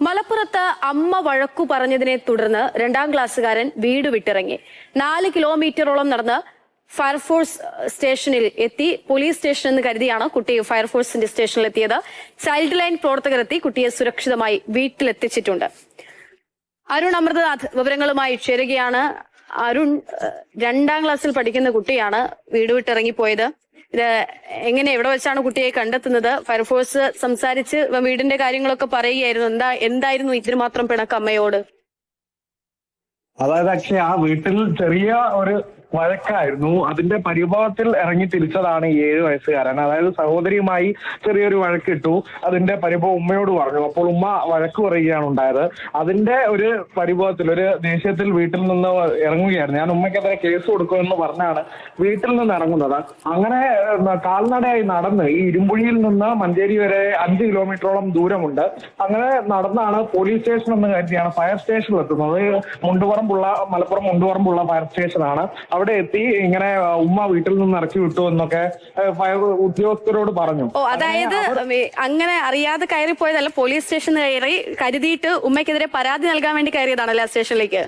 മലപ്പുറത്ത് അമ്മ വഴക്കു പറഞ്ഞതിനെ തുടർന്ന് രണ്ടാം ക്ലാസ്സുകാരൻ വീട് വിട്ടിറങ്ങി. നാല് കിലോമീറ്ററോളം നടന്ന് ഫയർഫോഴ്സ് സ്റ്റേഷനിൽ എത്തി. പോലീസ് സ്റ്റേഷൻ എന്ന് കരുതിയാണ് കുട്ടി ഫയർഫോഴ്സിന്റെ സ്റ്റേഷനിൽ എത്തിയത് ചൈൽഡ് ലൈൻ പ്രവർത്തകരെത്തി കുട്ടിയെ സുരക്ഷിതമായി വീട്ടിലെത്തിച്ചിട്ടുണ്ട്. അരുൺ അമൃതനാഥ് വിവരങ്ങളുമായി ചേരുകയാണ്. അരുൺ രണ്ടാം ക്ലാസ്സിൽ പഠിക്കുന്ന കുട്ടിയാണ് വീട് വിട്ടിറങ്ങിപ്പോയത്. ഇത് എങ്ങനെ എവിടെ വെച്ചാണ് കുട്ടിയെ കണ്ടെത്തുന്നത്? ഫയർഫോഴ്സ് സംസാരിച്ച് വീടിന്റെ കാര്യങ്ങളൊക്കെ പറയുകയായിരുന്നു. എന്താ എന്തായിരുന്നു ഇതിന് മാത്രം പിണക്കം അതായത് അക്ഷയ ആ വീട്ടിൽ ചെറിയ ഒരു വഴക്കായിരുന്നു. അതിന്റെ പരിഭവത്തിൽ ഇറങ്ങി തിരിച്ചതാണ് ഈ ഏഴ് വയസ്സുകാരൻ. അതായത് സഹോദരിയുമായി ചെറിയൊരു വഴക്കിട്ടു. അതിന്റെ പരിഭവം ഉമ്മയോട് പറഞ്ഞു. അപ്പോൾ ഉമ്മ വഴക്ക് പറയുകയാണ് ഉണ്ടായത്. അതിന്റെ ഒരു പരിഭവത്തിൽ ഒരു ദേഷ്യത്തിൽ വീട്ടിൽ നിന്ന് ഇറങ്ങുകയായിരുന്നു. ഞാൻ ഉമ്മയ്ക്കെതിരെ കേസ് കൊടുക്കുമെന്ന് പറഞ്ഞാണ് വീട്ടിൽ നിന്ന് ഇറങ്ങുന്നത്. അങ്ങനെ കാൽനടയായി നടന്ന് ഈ ഇരുമ്പുഴിയിൽ നിന്ന് മഞ്ചേരി വരെ അഞ്ച് കിലോമീറ്ററോളം ദൂരമുണ്ട്. അങ്ങനെ നടന്നാണ് പോലീസ് സ്റ്റേഷൻ എന്ന് കരുതിയാണ് ഫയർ സ്റ്റേഷനിൽ എത്തുന്നത് മുണ്ടുപറമ്പുള്ള മലപ്പുറം മുണ്ടുപറമ്പുള്ള ഫയർ സ്റ്റേഷനാണ്. അവിടെ എത്തി ഇങ്ങനെ ഉമ്മ വീട്ടിൽ നിന്ന് ഇറക്കി വിട്ടു എന്നൊക്കെ ഫയർ ഉദ്യോഗസ്ഥരോട് പറഞ്ഞു. ഓ അതായത് അങ്ങനെ അറിയാതെ കയറി പോയതല്ല പോലീസ് സ്റ്റേഷനിൽ കയറി കരുതിയിട്ട് ഉമ്മയ്ക്കെതിരെ പരാതി നൽകാൻ വേണ്ടി കയറിയതാണല്ലേ സ്റ്റേഷനിലേക്ക്?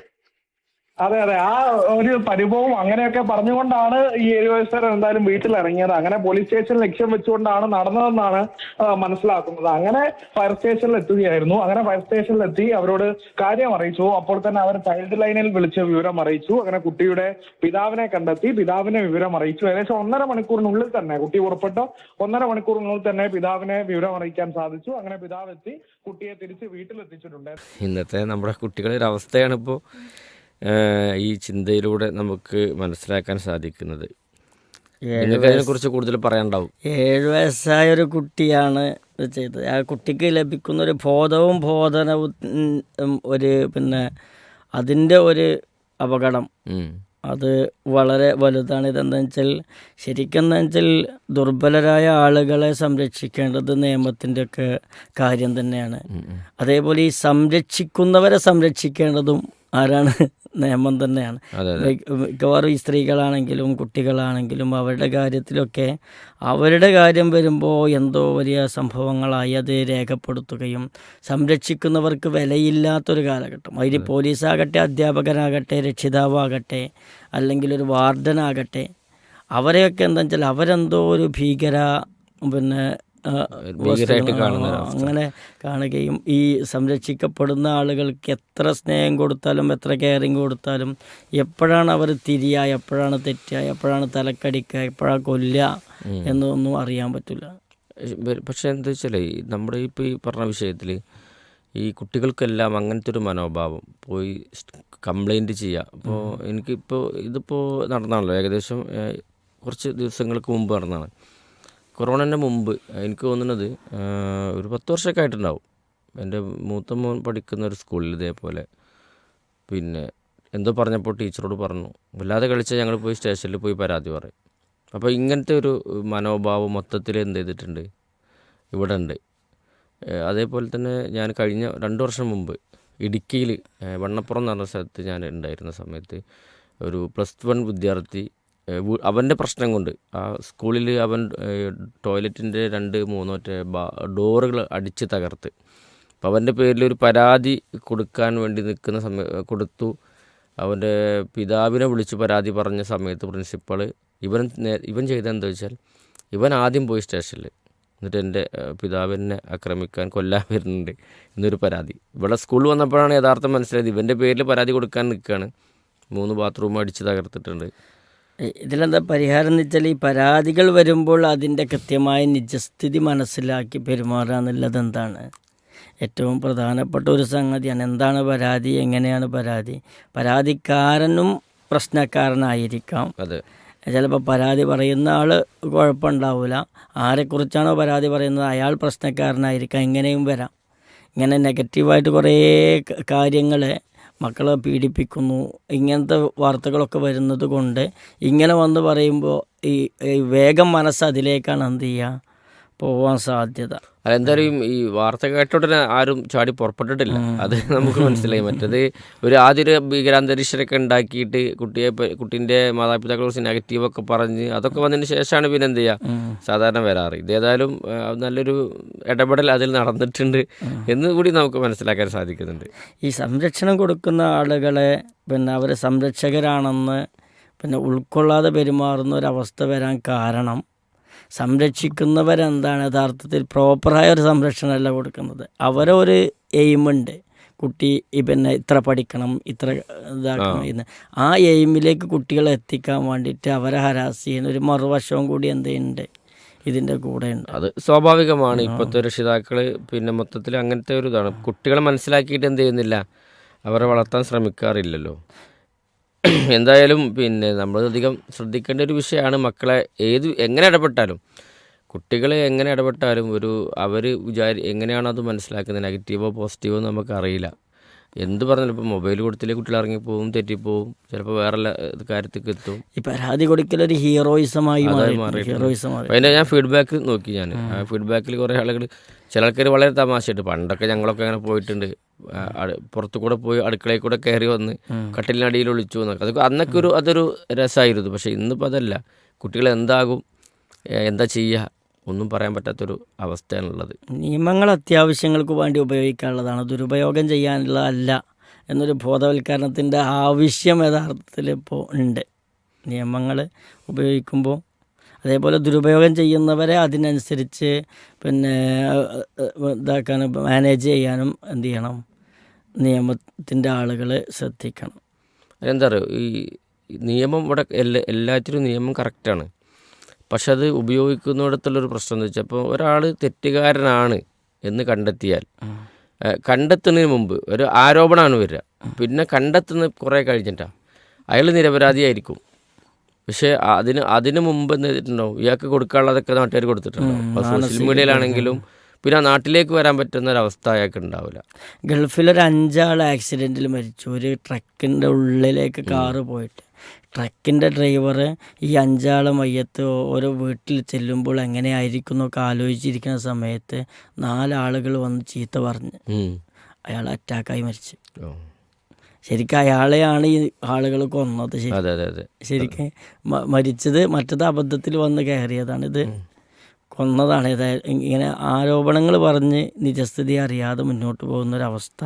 അതെ അതെ. ആ ഒരു പരിഭവം അങ്ങനെയൊക്കെ പറഞ്ഞുകൊണ്ടാണ് ഈ ഏഴു വയസ്സുകാരൻ എന്തായാലും വീട്ടിൽ ഇറങ്ങിയത് അങ്ങനെ പോലീസ് സ്റ്റേഷൻ ലക്ഷ്യം വെച്ചുകൊണ്ടാണ് നടന്നതെന്നാണ് മനസ്സിലാക്കുന്നത്. അങ്ങനെ ഫയർ സ്റ്റേഷനിൽ എത്തുകയായിരുന്നു. അങ്ങനെ ഫയർ സ്റ്റേഷനിൽ എത്തി അവരോട് കാര്യം അറിയിച്ചു. അപ്പോൾ തന്നെ അവർ ചൈൽഡ് ലൈനിൽ വിളിച്ച് വിവരം അറിയിച്ചു. അങ്ങനെ കുട്ടിയുടെ പിതാവിനെ കണ്ടെത്തി പിതാവിനെ വിവരം അറിയിച്ചു. ഏകദേശം ഒന്നര മണിക്കൂറിനുള്ളിൽ തന്നെ കുട്ടി പുറപ്പെട്ടു ഒന്നര മണിക്കൂറിനുള്ളിൽ തന്നെ പിതാവിനെ വിവരം അറിയിക്കാൻ സാധിച്ചു. അങ്ങനെ പിതാവ് എത്തി കുട്ടിയെ തിരിച്ച് വീട്ടിലെത്തിച്ചിട്ടുണ്ട്. ഇന്നത്തെ നമ്മുടെ കുട്ടികളുടെ അവസ്ഥയാണ് ഇപ്പോൾ ഈ ചിന്തയിലൂടെ നമുക്ക് മനസ്സിലാക്കാൻ സാധിക്കുന്നത്. നിങ്ങൾക്ക് അതിനെക്കുറിച്ച് കൂടുതൽ പറയാനുണ്ടാവും. ഏഴ് വയസ്സായ ഒരു കുട്ടിയാണ് ചെയ്തത്. ആ കുട്ടിക്ക് ലഭിക്കുന്ന ഒരു ബോധവും ബോധനവും ഒരു പിന്നെ അതിന്റെ ഒരു അപകടം. അത് വളരെ വലുതാണ്. ഇതെന്താ വെച്ചാൽ ശരിക്കും എന്താ വെച്ചാൽ ദുർബലരായ ആളുകളെ സംരക്ഷിക്കേണ്ടത് നിയമത്തിന്റെ ഒക്കെ കാര്യം തന്നെയാണ്. അതേപോലെ ഈ സംരക്ഷിക്കുന്നവരെ സംരക്ഷിക്കേണ്ടതും ആരാണ്? നിയമം തന്നെയാണ്. മിക്കവാറും ഈ സ്ത്രീകളാണെങ്കിലും കുട്ടികളാണെങ്കിലും അവരുടെ കാര്യത്തിലൊക്കെ അവരുടെ കാര്യം വരുമ്പോൾ എന്തോ വലിയ സംഭവങ്ങളായി അത് രേഖപ്പെടുത്തുകയും സംരക്ഷിക്കുന്നവർക്ക് വിലയില്ലാത്തൊരു കാലഘട്ടം. അതിൽ പോലീസാകട്ടെ അധ്യാപകനാകട്ടെ രക്ഷിതാവാകട്ടെ അല്ലെങ്കിൽ ഒരു വാർഡനാകട്ടെ അവരെയൊക്കെ എന്താ വെച്ചാൽ അവരെന്തോ ഒരു ഭീകര പിന്നെ അങ്ങനെ കാണുകയും ഈ സംരക്ഷിക്കപ്പെടുന്ന ആളുകൾക്ക് എത്ര സ്നേഹം കൊടുത്താലും എത്ര കെയറിങ് കൊടുത്താലും എപ്പോഴാണ് അവർ തിരിയുക എപ്പോഴാണ് തെറ്റുക എപ്പോഴാണ് തലക്കടിക്കുക എപ്പോഴാണ് കൊല്ലുക എന്നൊന്നും അറിയാൻ പറ്റില്ല. പക്ഷെ പക്ഷേ എന്താ വെച്ചാൽ നമ്മുടെ ഇപ്പോൾ ഈ പറഞ്ഞ വിഷയത്തിൽ ഈ കുട്ടികൾക്കെല്ലാം അങ്ങനത്തെ ഒരു മനോഭാവം പോയി കംപ്ലൈന്റ് ചെയ്യുക അപ്പോൾ എനിക്കിപ്പോൾ ഇതിപ്പോൾ നടന്നാണല്ലോ. ഏകദേശം കുറച്ച് ദിവസങ്ങൾക്ക് മുമ്പ് നടന്നതാണ് കൊറോണന്റെ മുമ്പ് എനിക്ക് തോന്നുന്നത് ഒരു പത്ത് വർഷമൊക്കെ ആയിട്ടുണ്ടാവും. എന്റെ മൂത്ത മോൻ പഠിക്കുന്ന ഒരു സ്കൂളിൽ ഇതേപോലെ. പിന്നെ എന്തോ പറഞ്ഞപ്പോൾ ടീച്ചറോട് പറഞ്ഞു വല്ലാതെ കളിച്ചാൽ ഞങ്ങൾ പോയി സ്റ്റേഷനിൽ പോയി പരാതി പറയും. അപ്പോൾ ഇങ്ങനത്തെ ഒരു മനോഭാവം മൊത്തത്തിൽ എന്ത് ചെയ്തിട്ടുണ്ട്? ഇവിടെ ഉണ്ട്. അതേപോലെ തന്നെ ഞാൻ കഴിഞ്ഞ രണ്ട് വർഷം മുമ്പ് ഇടുക്കിയിൽ വണ്ണപ്പുറം എന്ന് പറഞ്ഞ സ്ഥലത്ത് ഞാൻ ഉണ്ടായിരുന്ന സമയത്ത് ഒരു പ്ലസ് വൺ വിദ്യാർത്ഥി അവന്റെ പ്രശ്നം കൊണ്ട് ആ സ്കൂളിൽ അവൻ ടോയ്ലറ്റിന്റെ രണ്ട് മൂന്നോറ്റെ ബാ ഡോറുകൾ അടിച്ച് തകർത്ത്. അപ്പോൾ അവന്റെ പേരിൽ ഒരു പരാതി കൊടുക്കാൻ വേണ്ടി നിൽക്കുന്ന സമയ കൊടുത്തു. അവന്റെ പിതാവിനെ വിളിച്ച് പരാതി പറഞ്ഞ സമയത്ത് പ്രിൻസിപ്പൾ ഇവൻ ഇവൻ ചെയ്തതെന്ന് വെച്ചാൽ ഇവൻ ആദ്യം പോയി സ്റ്റേഷനിൽ എന്നിട്ട് എന്റെ പിതാവിനെ ആക്രമിക്കാൻ കൊല്ലാൻ വരുന്നുണ്ട് എന്നൊരു പരാതി. ഇവിടെ സ്കൂളിൽ വന്നപ്പോഴാണ് യഥാർത്ഥം മനസ്സിലായത്. ഇവന്റെ പേരിൽ പരാതി കൊടുക്കാൻ നിൽക്കുകയാണ് മൂന്ന് ബാത്റൂം അടിച്ച് തകർത്തിട്ടുണ്ട്. ഇതിലെന്താ പരിഹാരം എന്ന് വെച്ചാൽ ഈ പരാതികൾ വരുമ്പോൾ അതിന്റെ കൃത്യമായ നിജസ്ഥിതി മനസ്സിലാക്കി പെരുമാറുക എന്നുള്ളത് എന്താണ്? ഏറ്റവും പ്രധാനപ്പെട്ട ഒരു സംഗതിയാണ്. എന്താണ് പരാതി? എങ്ങനെയാണ് പരാതി? പരാതിക്കാരനും പ്രശ്നക്കാരനായിരിക്കാം. അതെ. ചിലപ്പോൾ പരാതി പറയുന്ന ആൾ കുഴപ്പമുണ്ടാവില്ല ആരെക്കുറിച്ചാണോ പരാതി പറയുന്നത്? അയാൾ പ്രശ്നക്കാരനായിരിക്കാം. എങ്ങനെയും വരാം. ഇങ്ങനെ നെഗറ്റീവായിട്ട് കുറേ കാര്യങ്ങളെ മക്കളെ പീഡിപ്പിക്കുന്നു. ഇങ്ങനത്തെ വാർത്തകളൊക്കെ വരുന്നത് കൊണ്ട് ഇങ്ങനെ വന്ന് പറയുമ്പോൾ ഈ വേഗം മനസ്സ് അതിലേക്കാണ് എന്ത് ചെയ്യുക പോവാൻ സാധ്യത. അതെന്തായാലും ഈ വാർത്ത കേട്ട ഉടനെ ആരും ചാടി പുറപ്പെട്ടിട്ടില്ല. അത് നമുക്ക് മനസ്സിലായി. മറ്റത് ഒരു ആദ്യ ഒരു ഭീകരാന്തരീക്ഷരൊക്കെ ഉണ്ടാക്കിയിട്ട് കുട്ടിയെ കുട്ടീന്റെ മാതാപിതാക്കളെ കുറിച്ച് നെഗറ്റീവൊക്കെ പറഞ്ഞ് അതൊക്കെ വന്നതിന് ശേഷമാണ് പിന്നെ എന്ത് ചെയ്യുക സാധാരണ വരാറ്. ഇതേതായാലും നല്ലൊരു ഇടപെടൽ അതിൽ നടന്നിട്ടുണ്ട് എന്ന് കൂടി നമുക്ക് മനസ്സിലാക്കാൻ സാധിക്കുന്നുണ്ട്. ഈ സംരക്ഷണം കൊടുക്കുന്ന ആളുകളെ പിന്നെ അവർ സംരക്ഷകരാണെന്ന് പിന്നെ ഉൾക്കൊള്ളാതെ പെരുമാറുന്ന ഒരവസ്ഥ വരാൻ കാരണം സംരക്ഷിക്കുന്നവരെന്താണ് യഥാർത്ഥത്തിൽ പ്രോപ്പറായ ഒരു സംരക്ഷണമല്ല കൊടുക്കുന്നത്? അവരൊരു ഒരു എയിമുണ്ട് കുട്ടി പിന്നെ ഇത്ര പഠിക്കണം ഇത്ര ഇതാക്കണം എന്ന്. ആ എയിമിലേക്ക് കുട്ടികളെ എത്തിക്കാൻ വേണ്ടിയിട്ട് അവരെ ഹരാസ് ചെയ്യുന്ന ഒരു മറുവശവും കൂടി എന്തുണ്ട് ഇതിന്റെ കൂടെ ഉണ്ട്. അത് സ്വാഭാവികമാണ്. ഇപ്പോഴത്തെ രക്ഷിതാക്കൾ പിന്നെ മൊത്തത്തിൽ അങ്ങനത്തെ ഒരു ഇതാണ്. കുട്ടികളെ മനസ്സിലാക്കിയിട്ട് എന്ത് ചെയ്യുന്നില്ല അവരെ വളർത്താൻ ശ്രമിക്കാറില്ലല്ലോ. എന്തായാലും പിന്നെ നമ്മൾ അധികം ശ്രദ്ധിക്കേണ്ട ഒരു വിഷയമാണ് മക്കളെ ഏത് എങ്ങനെ ഇടപെട്ടാലും. കുട്ടികളെ എങ്ങനെ ഇടപെട്ടാലും ഒരു അവർ വിചാരി എങ്ങനെയാണോ അത് മനസ്സിലാക്കുന്നത്? നെഗറ്റീവോ പോസിറ്റീവോ നമുക്കറിയില്ല. എന്ത് പറഞ്ഞാലും ഇപ്പോൾ മൊബൈൽ കൊടുത്തില്ലേ കുട്ടികൾ ഇറങ്ങിപ്പോവും തെറ്റിപ്പോവും ചിലപ്പോൾ വേറെ കാര്യത്തേക്ക് എത്തും. ഈ പരാതി കൊടുക്കലൊരു ഹീറോയിസമായി മാറി മാറിയിട്ടുണ്ട്. ഹീറോയിസം മാറി അപ്പോൾ അതിന്റെ ഞാൻ ഫീഡ്ബാക്ക് നോക്കി ഞാൻ. ആ ഫീഡ്ബാക്കിൽ കുറേ ആളുകൾ ചില ആൾക്കാർ വളരെ തമാശയായിട്ട് പണ്ടൊക്കെ ഞങ്ങളൊക്കെ അങ്ങനെ പോയിട്ടുണ്ട്. പുറത്തു കൂടെ പോയി അടുക്കളയിൽ കൂടെ കയറി വന്ന് കട്ടിലിനടിയിൽ ഒളിച്ചു എന്നൊക്കെ. അതൊക്കെ അന്നൊക്കെ ഒരു അതൊരു രസമായിരുന്നു പക്ഷേ ഇന്നിപ്പോൾ അതല്ല. കുട്ടികൾ എന്താകും എന്താ ചെയ്യുക ഒന്നും പറയാൻ പറ്റാത്തൊരു അവസ്ഥയാണുള്ളത്. നിയമങ്ങൾ അത്യാവശ്യങ്ങൾക്ക് വേണ്ടി ഉപയോഗിക്കാനുള്ളതാണ്. ദുരുപയോഗം ചെയ്യാനുള്ളതല്ല എന്നൊരു ബോധവൽക്കരണത്തിന്റെ ആവശ്യം യഥാർത്ഥത്തിൽ ഇപ്പോൾ ഉണ്ട്. നിയമങ്ങൾ ഉപയോഗിക്കുമ്പോൾ അതേപോലെ ദുരുപയോഗം ചെയ്യുന്നവരെ അതിനനുസരിച്ച് പിന്നെ ഇതാക്കാനും മാനേജ് ചെയ്യാനും എന്ത് ചെയ്യണം? നിയമത്തിന്റെ ആളുകൾ ശ്രദ്ധിക്കണം. എന്താ പറയുക ഈ നിയമം ഇവിടെ എല്ലാ എല്ലാറ്റിനും നിയമം കറക്റ്റാണ്. പക്ഷെ അത് ഉപയോഗിക്കുന്നിടത്തുള്ളൊരു പ്രശ്നം എന്ന് വെച്ചാൽ ഇപ്പോൾ ഒരാൾ തെറ്റുകാരനാണ് എന്ന് കണ്ടെത്തിയാൽ കണ്ടെത്തുന്നതിന് മുമ്പ് ഒരു ആരോപണമാണ് വരിക. പിന്നെ കണ്ടെത്തുന്ന കുറേ കഴിഞ്ഞിട്ടാണ് അയാൾ നിരപരാധിയായിരിക്കും. പക്ഷേ അതിന് അതിന് മുമ്പ് എന്ത് ചെയ്തിട്ടുണ്ടാവും? ഇയാൾക്ക് കൊടുക്കാനുള്ളതൊക്കെ നാട്ടുകാർ കൊടുത്തിട്ടുണ്ടാവും. അപ്പോൾ സോഷ്യൽ മീഡിയയിലാണെങ്കിലും പിന്നെ ആ നാട്ടിലേക്ക് വരാൻ പറ്റുന്ന ഒരു അവസ്ഥ അയാൾക്ക് ഉണ്ടാവില്ല. ഗൾഫിലൊരു അഞ്ചാൾ ആക്സിഡന്റിൽ മരിച്ചു. ഒരു ട്രക്കിന്റെ ഉള്ളിലേക്ക് കാറ് പോയിട്ട്. ട്രക്കിന്റെ ഡ്രൈവർ ഈ അഞ്ചാളെ മയ്യത്ത് ഓരോ വീട്ടിൽ ചെല്ലുമ്പോൾ എങ്ങനെയായിരിക്കും എന്നൊക്കെ ആലോചിച്ചിരിക്കുന്ന സമയത്ത് നാലാളുകൾ വന്ന് ചീത്ത പറഞ്ഞ്. അയാൾ അറ്റാക്കായി മരിച്ചു. ശരിക്കും അയാളെയാണ് ഈ ആളുകൾ കൊന്നത്. ശരിക്കും മരിച്ചത് മറ്റത് അബദ്ധത്തിൽ വന്ന് കയറിയതാണ്. ഇത് കൊന്നതാണ്. ഇങ്ങനെ ആരോപണങ്ങൾ പറഞ്ഞ് നിജസ്ഥിതി അറിയാതെ മുന്നോട്ട് പോകുന്ന പോകുന്നൊരവസ്ഥ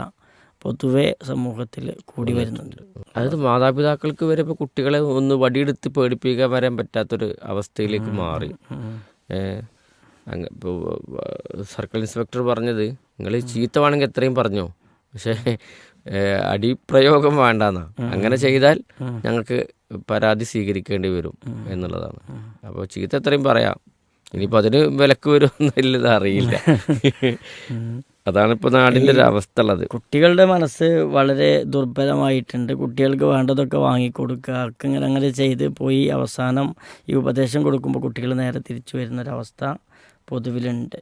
പൊതുവെ സമൂഹത്തിൽ കൂടി വരുന്നുണ്ട്. അതായത് മാതാപിതാക്കൾക്ക് വരെ ഇപ്പോൾ കുട്ടികളെ ഒന്ന് വടിയെടുത്ത് പേടിപ്പിക്കാൻ വരാൻ പറ്റാത്തൊരു അവസ്ഥയിലേക്ക് മാറി. ഇപ്പോൾ സർക്കിൾ ഇൻസ്പെക്ടർ പറഞ്ഞത് നിങ്ങൾ ചീത്ത വേണമെങ്കിൽ എത്രയും പറഞ്ഞോ. പക്ഷേ അടിപ്രയോഗം വേണ്ടെന്നാ. അങ്ങനെ ചെയ്താൽ ഞങ്ങൾക്ക് പരാതി സ്വീകരിക്കേണ്ടി വരും എന്നുള്ളതാണ്. അപ്പോൾ ചീത്ത എത്രയും പറയാം. ഇനിയിപ്പോൾ അതിന് വിലക്ക് വരുമെന്നില്ലത് അറിയില്ല. അതാണ് ഇപ്പോൾ നാടിന്റെ ഒരു അവസ്ഥ ഉള്ളത് കുട്ടികളുടെ മനസ്സ് വളരെ ദുർബലമായിട്ടുണ്ട്. കുട്ടികൾക്ക് വേണ്ടതൊക്കെ വാങ്ങിക്കൊടുക്കുക ഇങ്ങനെ അങ്ങനെ ചെയ്ത് പോയി അവസാനം ഈ ഉപദേശം കൊടുക്കുമ്പോൾ കുട്ടികൾ നേരെ തിരിച്ചു വരുന്നൊരവസ്ഥ പൊതുവിലുണ്ട്.